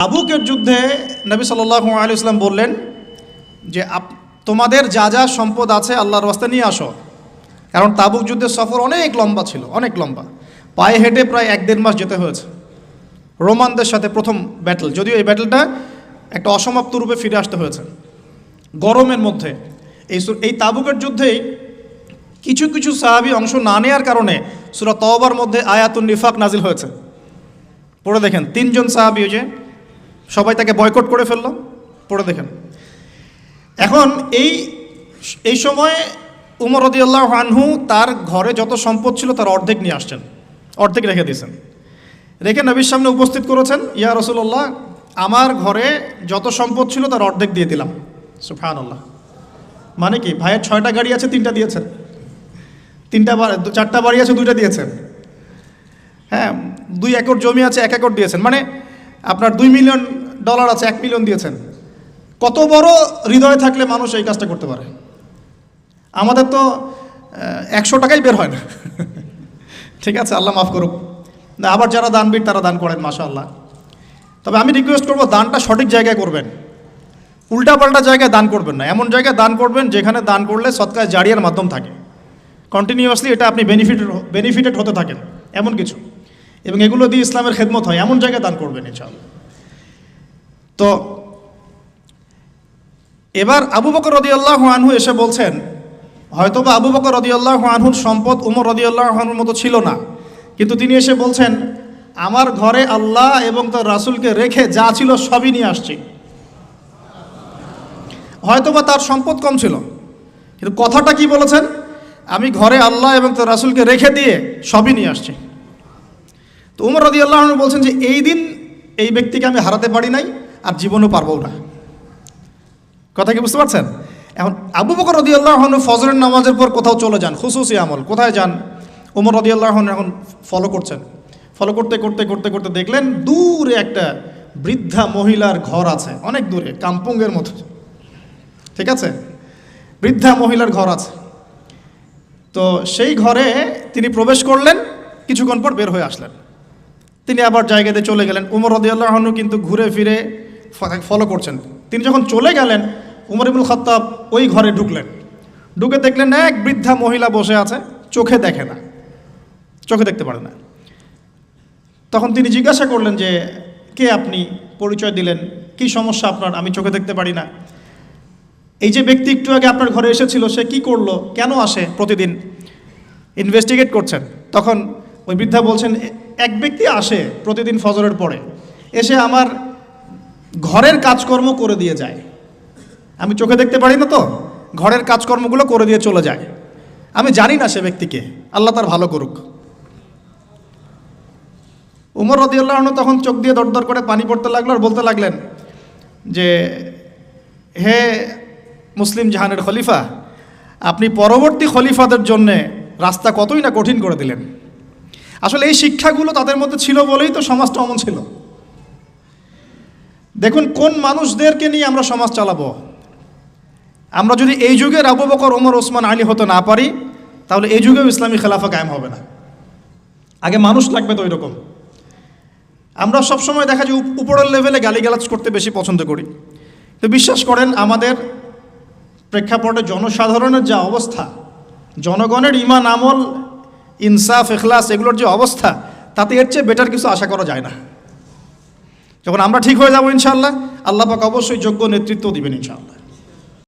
তাবুকের যুদ্ধে নবী সাল্লাহ আলী ইসলাম বললেন যে, আপ- তোমাদের যা যা সম্পদ আছে আল্লাহর রাস্তা নিয়ে আসো। কারণ তাবুক যুদ্ধের সফর অনেক লম্বা ছিল, অনেক লম্বা। পায়ে হেঁটে প্রায় এক দেড় মাস যেতে হয়েছে। রোমানদের সাথে প্রথম ব্যাটল যদিও এই ব্যাটলটা একটা অসমাপ্ত রূপে ফিরে আসতে হয়েছে। গরমের মধ্যে এই এই তাবুকের যুদ্ধেই কিছু কিছু সাহাবি অংশ না নেওয়ার কারণে সুরা তওবার মধ্যে আয়াতুন নিফাক নাজিল হয়েছে। পড়ে দেখেন, তিনজন সাহাবি যে সবাই তাকে বয়কট করে ফেলল। পড়ে দেখেন। এখন এই এই সময়ে উমর রদিয়াল্লাহ আনহু তার ঘরে যত সম্পদ ছিল তার অর্ধেক নিয়ে আসছেন। অর্ধেক রেখে দিয়েছেন। রেখে নবীর সামনে উপস্থিত করেছেন, ইয়া রসুল্লাহ আমার ঘরে যত সম্পদ ছিল তার অর্ধেক দিয়ে দিলাম। সুফান আল্লাহ মানে কি, ভাইয়ের ছয়টা গাড়ি আছে, তিনটা দিয়েছেন। তিনটা চারটা বাড়ি আছে, দুইটা দিয়েছেন। হ্যাঁ দুই একর জমি আছে, এক একর দিয়েছেন। মানে আপনার দুই মিলিয়ন ডলার আছে, এক মিলিয়ন দিয়েছেন। কত বড় হৃদয় থাকলে মানুষ এই কাজটা করতে পারে? আমাদের তো একশো টাকাই বের হয় না। ঠিক আছে, আল্লাহ মাফ করুক। না, আবার যারা দানবীর, তারা দান করেন মাসা আল্লাহ তবে আমি রিকোয়েস্ট করব, দানটা সঠিক জায়গায় করবেন। উল্টাপাল্টা জায়গায় দান করবেন না। এমন জায়গায় দান করবেন, যেখানে দান করলে সৎকার জারিয়ার মাধ্যম থাকে। কন্টিনিউয়াসলি এটা আপনি বেনিফিটেড বেনিফিটেড হতে থাকেন, এমন কিছু। এবং এগুলো দিয়ে ইসলামের খেদমত হয়, এমন জায়গায় দান করবেন, ইনশাআল্লাহ। তো এবার আবু বকর রদিয়াল্লাহ আনহু এসে বলছেন হয়তো বা আবু বকর রদিয়াল্লাহ আনহুর সম্পদ উমর রদিয়াল্লাহ আনহুর মতো ছিল না। কিন্তু তিনি এসে বলছেন, আমার ঘরে আল্লাহ এবং তার রাসূলকে রেখে যা ছিল সবই নিয়ে আসছি। হয়তো বা তার সম্পদ কম ছিল। কিন্তু কথাটা কি বলেছেন? আমি ঘরে আল্লাহ এবং তার রাসূলকে রেখে দিয়ে সবই নিয়ে আসছি। তো উমর রদি আল্লাহ বলছেন যে, এই দিন এই ব্যক্তিকে আমি হারাতে পারি নাই। আর জীবনও পারব না। কথা কি বুঝতে পারছেন? এখন আবু বকর রদি আল্লাহ ফজরের নামাজের পর কোথাও চলে যান খুশুসি আমল, কোথায় যান? উমর রদি আল্লাহ এখন ফলো করছেন। ফলো করতে করতে করতে করতে দেখলেন দূরে একটা বৃদ্ধা মহিলার ঘর আছে, অনেক দূরে, কাম্পুঙ্গের মতো। ঠিক আছে? বৃদ্ধা মহিলার ঘর আছে। তো সেই ঘরে তিনি প্রবেশ করলেন, কিছুক্ষণ পর বের হয়ে আসলেন। তিনি আবার জায়গাতে চলে গেলেন। উমর রদিয়াল্লাহনু কিন্তু ঘুরে ফিরে ফলো করছেন। তিনি যখন চলে গেলেন, উমর ইবুল খত্তাব ওই ঘরে ঢুকলেন। ঢুকে দেখলেন এক বৃদ্ধা মহিলা বসে আছে, চোখে দেখে না। চোখে দেখতে পারে না। তখন তিনি জিজ্ঞাসা করলেন যে, কে আপনি? পরিচয় দিলেন। কি সমস্যা আপনার? আমি চোখে দেখতে পারি না। এই যে ব্যক্তি একটু আগে আপনার ঘরে এসেছিল, সে কি করল? কেন আসে প্রতিদিন? ইনভেস্টিগেট করছেন। তখন ওই বৃদ্ধা বলছেন এক ব্যক্তি আসে প্রতিদিন ফজরের পরে। এসে আমার ঘরের কাজকর্ম করে দিয়ে যায়। আমি চোখে দেখতে পারি না তো? ঘরের কাজকর্মগুলো করে দিয়ে চলে যায়। আমি জানি না সে ব্যক্তিকে। আল্লাহ তার ভালো করুক। উমর রদিউল্লাহ তখন চোখ দিয়ে দরদর করে পানি পড়তে লাগল আর বলতে লাগলেন যে, হে মুসলিম জাহানের খলিফা, আপনি পরবর্তী খলিফাদের জন্যে রাস্তা কতই না কঠিন করে দিলেন? আসলে এই শিক্ষাগুলো তাদের মধ্যে ছিল বলেই তো সমাজটা অমন ছিল। দেখুন, কোন মানুষদেরকে নিয়ে আমরা সমাজ চালাবো? আমরা যদি এই যুগের আবু বকর ওমর ওসমান, আলী হতে না পারি, তাহলে এই যুগেও ইসলামী খেলাফা কায়েম হবে না। আগে মানুষ লাগবে তো ওইরকম। আমরা সবসময় দেখা যায়, উপ- উপরের লেভেলে গালিগালাজ করতে বেশি পছন্দ করি। তো বিশ্বাস করেন, আমাদের প্রেক্ষাপটে জনসাধারণের যা অবস্থা, জনগণের ইমান, আমল, ইনসাফ এখলাস এগুলোর যে অবস্থা, তাতে এর চেয়ে বেটার কিছু আশা করা যায় না। যখন আমরা ঠিক হয়ে যাব ইনশাল্লাহ আল্লাহ পাক অবশ্যই যোগ্য নেতৃত্ব দিবেন ইনশাআল্লাহ।